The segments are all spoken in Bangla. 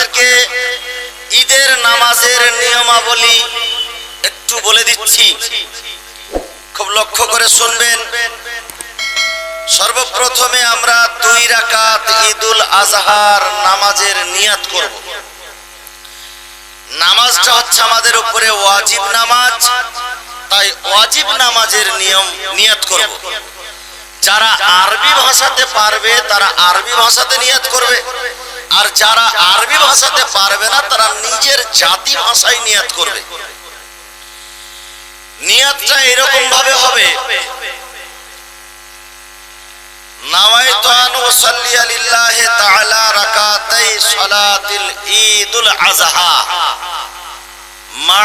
আপনাদেরকে ঈদের নামাজের নিয়মাবলী একটু বলে দিচ্ছি। খুব লক্ষ্য করে শুনবেন। সর্বপ্রথমে আমরা দুই রাকাত ঈদুল আজহার নামাজের নিয়াত করব। নামাজটা হচ্ছে আমাদের উপরে ওয়াজিব নামাজ, তাই ওয়াজিব নামাজের নিয়ম নিয়াত করব। যারা আরবি ভাষাতে পারবে, তারা আরবি ভাষাতে নিয়াত করবে। আর যারা আরবি ভাষাতে পারবে না, তারা নিজের জাতি ভাষায় নিয়াত করবে। নিয়াতটা এরকম ভাবে হবে নাওয়াইতু আন উসাল্লিয়া লিল্লাহি তাআলা রাকাতাই সালাতিল ঈদুল মা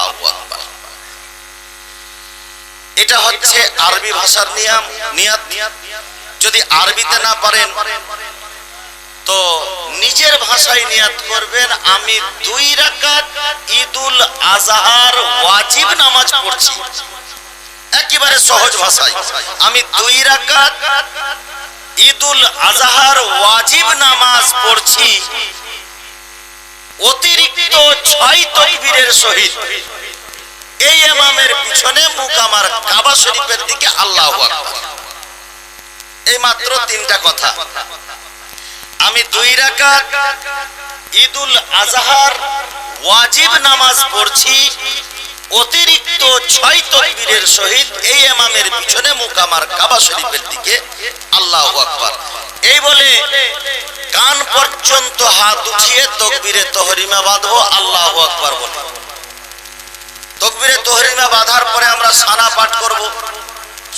আকবার। এটা হচ্ছে আরবি ভাষার নিয়ম, নিয়াত। যদি আরবিতে না পারেন, তো নিজের ভাষায় নিয়াত করবেন, আমি দুই রাকাত ঈদুল আজহার ওয়াজিব নামাজ পড়ছি। একেবারে সহজ ভাষায়। আমি দুই রাকাত ঈদুল আজহার ওয়াজিব নামাজ পড়ছি। অতিরিক্ত ছয় তকবীরের সহিত। এই ইমামের পিছনে মুখ আমার কাবা শরীফের দিকে আল্লাহু এই মাত্র তিনটা কথা। আমি দুই রাকাত ঈদুল আজহার ওয়াজিব নামাজ পড়ছি। অতিরিক্ত ছয় তকবীরের সহিত এই ইমামের পিছনে মুখ আমার কাবা শরীফের দিকে। আল্লাহু আকবার। এই বলে কান পর্যন্ত হাত উঠিয়ে তকবীরে তহরিমা বাঁধবো, আল্লাহু আকবার বলে। তকবীরে তহরিমা বাঁধার পরে আমরা সানা পাঠ করব।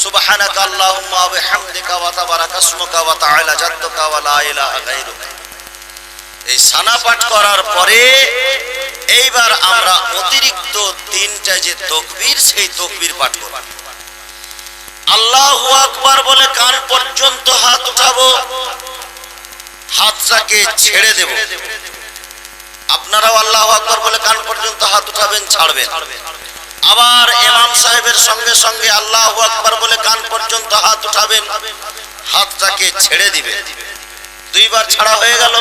সুবহানাকা আল্লাহুম্মা ওয়া বিহামদিকা ওয়া তাবারাকা ইসমুকা ওয়া তাআলা জাদ্দুকা ওয়া লা ইলাহা গায়রুকা। এই সানা পাঠ করার পরে এইবার আমরা অতিরিক্ত তিনটা যে তকবীর, সেই তকবীর পাঠ করব। আল্লাহু আকবার বলে কান পর্যন্ত হাত উঠাবো হাতটাকে ছেড়ে দেব। আপনারাও আল্লাহু আকবার বলে কান পর্যন্ত হাত উঠাবেন, ছাড়বেন। আবার ইমাম সাহেবের সঙ্গে সঙ্গে আল্লাহু আকবার বলে কান পর্যন্ত হাত উঠাবেন হাতটাকে ছেড়ে দিবেন। দুইবার ছাড়া হয়ে গেল।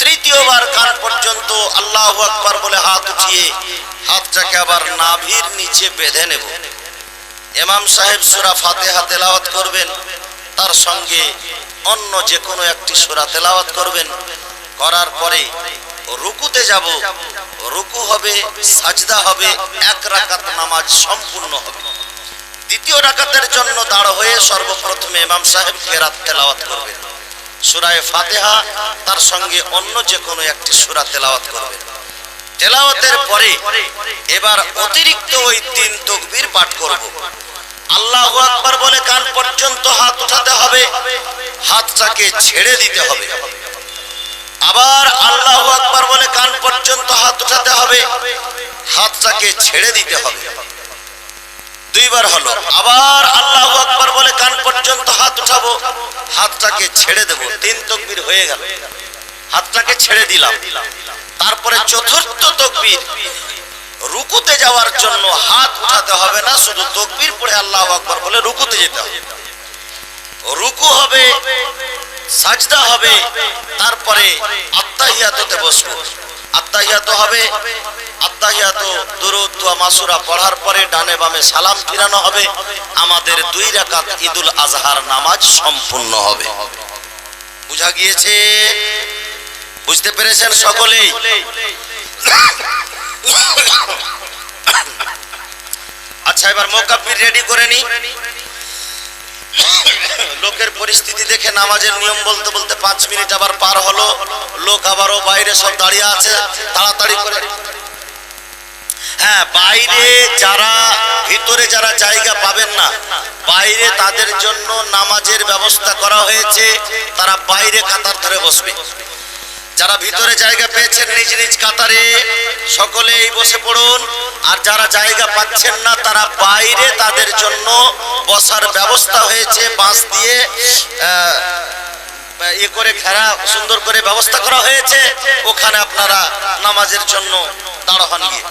তৃতীয়বার কান পর্যন্ত আল্লাহু আকবার বলে হাত উঠিয়ে হাতটাকে আবার নাভির নিচে বেঁধে নেব। এমাম সাহেব সূরা ফাতিহা তেলাওয়াত করবেন, তার সঙ্গে অন্য যে কোনো একটি সূরা তেলাওয়াত করবেন। করার পরে রুকুতে যাব, রুকু হবে, সাজদা হবে, এক রাকাত নামাজ সম্পূর্ণ হবে। দ্বিতীয় রাকাতের জন্য দাঁড় হয়ে সর্বপ্রথমে ইমাম সাহেব কেরাত তেলাওয়াত করবেন। সূরায়ে ফাতেহা, তার সঙ্গে অন্য যে কোনো একটি সূরা তেলাওয়াত করবেন তেলাওয়াতের পরে এবার অতিরিক্ত ওই তিন তকবীর পাঠ করব। আল্লাহু আকবার বলে কান পর্যন্ত হাত উঠাতে হবে, হাতটাকে ছেড়ে দিতে হবে। আবার আল্লাহু আকবার বলে কান পর্যন্ত হাত উঠাতে হবে, হাতটাকে ছেড়ে দিতে হবে। দুইবার হলো। আবার আল্লাহ আকবার বলে, কান পর্যন্ত হাত উঠাবো, হাতটাকে ছেড়ে দেব। তিন তকবীর হয়ে গেল। হাতটাকে ছেড়ে দিলাম। তারপরে চতুর্থ তকবীর, রুকুতে যাওয়ার জন্য হাত উঠাতে হবে না, শুধু তকবীর পড়ে আল্লাহ আকবার বলে রুকুতে যেতে হবে। রুকু হবে, সাজদা হবে, তারপরে আত্তাহিয়াততে বসবো। আত্তাহিয়াত হবে। আত্তাহিয়াত দুরুদ, দোয়া, মাসুরা পড়ার পরে ডানে বামে সালাম ফিরানো হবে। আমাদের দুই রাকাত ঈদুল আজহার নামাজ সম্পূর্ণ হবে। বুঝা গিয়েছে? বুঝতে পেরেছেন সকলেই? আচ্ছা এবার মোকাব্বির রেডি করে নি। লোকের পরিস্থিতি দেখে নামাজের নিয়ম বলতে বলতে পাঁচ মিনিট আবার পার হলো। লোক আবারও বাইরে সব দাঁড়িয়ে আছে। তাড়াতাড়ি করে হ্যাঁ বাইরে যারা, ভিতরে যারা জায়গা পাবেন না, বাইরে তাদের জন্য নামাজের ব্যবস্থা করা হয়েছে। তারা বাইরে কাতার ধরে বসবে। যারা ভিতরে জায়গা পেয়েছেন নিজ নিজ কাতারে, সকলেই বসে পড়ুন। আর যারা জায়গা পাচ্ছেন না, তারা বাইরে তাদের জন্য বসার ব্যবস্থা হয়েছে, বাঁশ দিয়ে ইয়ে করে ঘেরা সুন্দর করে ব্যবস্থা করা হয়েছে। ওখানে আপনারা নামাজের জন্য দাঁড়ান গিয়ে।